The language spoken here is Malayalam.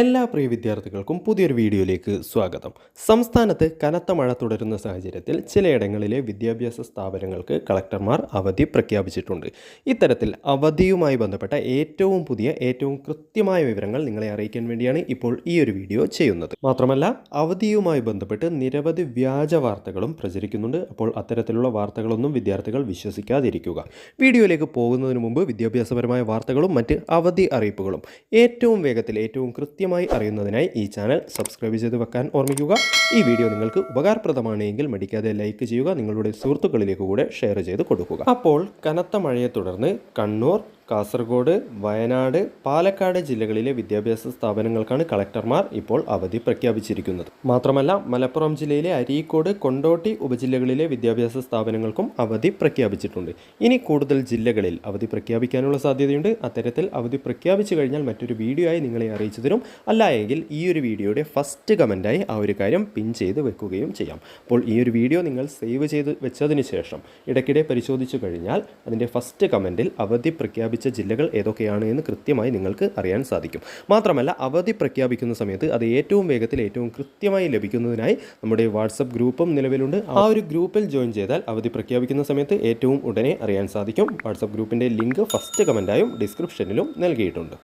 എല്ലാ പ്രിയ വിദ്യാർത്ഥികൾക്കും പുതിയൊരു വീഡിയോയിലേക്ക് സ്വാഗതം. സംസ്ഥാനത്ത് കനത്ത മഴ തുടരുന്ന സാഹചര്യത്തിൽ ചിലയിടങ്ങളിലെ വിദ്യാഭ്യാസ സ്ഥാപനങ്ങൾക്ക് കളക്ടർമാർ അവധി പ്രഖ്യാപിച്ചിട്ടുണ്ട്. ഇത്തരത്തിൽ അവധിയുമായി ബന്ധപ്പെട്ട ഏറ്റവും പുതിയ ഏറ്റവും കൃത്യമായ വിവരങ്ങൾ നിങ്ങളെ അറിയിക്കാൻ വേണ്ടിയാണ് ഇപ്പോൾ ഈ ഒരു വീഡിയോ ചെയ്യുന്നത്. മാത്രമല്ല അവധിയുമായി ബന്ധപ്പെട്ട് നിരവധി വ്യാജ വാർത്തകളും പ്രചരിക്കുന്നുണ്ട്. അപ്പോൾ അത്തരത്തിലുള്ള വാർത്തകളൊന്നും വിദ്യാർത്ഥികൾ വിശ്വസിക്കാതിരിക്കുക. വീഡിയോയിലേക്ക് പോകുന്നതിന് മുമ്പ് വിദ്യാഭ്യാസപരമായ വാർത്തകളും മറ്റ് അവധി അറിയിപ്പുകളും. ഏറ്റവും വേഗത്തിൽ ഏറ്റവും കൃത്യമായി അറിയുന്നതിനായി ഈ ചാനൽ സബ്സ്ക്രൈബ് ചെയ്ത് വെക്കാൻ ഓർമ്മിക്കുക. ഈ വീഡിയോ നിങ്ങൾക്ക് ഉപകാരപ്രദമാണെങ്കിൽ മടിക്കാതെ ലൈക്ക് ചെയ്യുക നിങ്ങളുടെ സുഹൃത്തുക്കളിലേക്ക് കൂടെ ഷെയർ ചെയ്ത് കൊടുക്കുക. അപ്പോൾ കനത്ത മഴയെ തുടർന്ന് കണ്ണൂർ കാസർഗോഡ് വയനാട് പാലക്കാട് ജില്ലകളിലെ വിദ്യാഭ്യാസ സ്ഥാപനങ്ങൾക്കാണ് കളക്ടർമാർ ഇപ്പോൾ അവധി പ്രഖ്യാപിച്ചിരിക്കുന്നത്. മാത്രമല്ല മലപ്പുറം ജില്ലയിലെ അരീക്കോട് കൊണ്ടോട്ടി ഉപജില്ലകളിലെ വിദ്യാഭ്യാസ സ്ഥാപനങ്ങൾക്കും അവധി പ്രഖ്യാപിച്ചിട്ടുണ്ട്. ഇനി കൂടുതൽ ജില്ലകളിൽ അവധി പ്രഖ്യാപിക്കാനുള്ള സാധ്യതയുണ്ട്. അത്തരത്തിൽ അവധി പ്രഖ്യാപിച്ചു കഴിഞ്ഞാൽ മറ്റൊരു വീഡിയോ ആയി നിങ്ങളെ അറിയിച്ചു തരും. അല്ല എങ്കിൽ ഈ ഒരു വീഡിയോയുടെ ഫസ്റ്റ് കമന്റായി ആ ഒരു കാര്യം പിൻ ചെയ്ത് വെക്കുകയും ചെയ്യാം. അപ്പോൾ ഈ ഒരു വീഡിയോ നിങ്ങൾ സേവ് ചെയ്ത് വെച്ചതിന് ശേഷം ഇടയ്ക്കിടെ പരിശോധിച്ചു കഴിഞ്ഞാൽ അതിന്റെ ഫസ്റ്റ് കമന്റിൽ അവധി പ്രഖ്യാപിച്ച ജില്ലകൾ ഏതൊക്കെയാണ് എന്ന് കൃത്യമായി നിങ്ങൾക്ക് അറിയാൻ സാധിക്കും. മാത്രമല്ല അവധി പ്രഖ്യാപിക്കുന്ന സമയത്ത് അത് ഏറ്റവും വേഗത്തിൽ ഏറ്റവും കൃത്യമായി ലഭിക്കുന്നതിനായി നമ്മുടെ വാട്സപ്പ് ഗ്രൂപ്പും നിലവിലുണ്ട്. ആ ഒരു ഗ്രൂപ്പിൽ ജോയിൻ ചെയ്താൽ അവധി പ്രഖ്യാപിക്കുന്ന സമയത്ത് ഏറ്റവും ഉടനെ അറിയാൻ സാധിക്കും. വാട്സപ്പ് ഗ്രൂപ്പിന്റെ ലിങ്ക് ഫസ്റ്റ് കമന്റായും ഡിസ്ക്രിപ്ഷനിലും നൽകിയിട്ടുണ്ട്.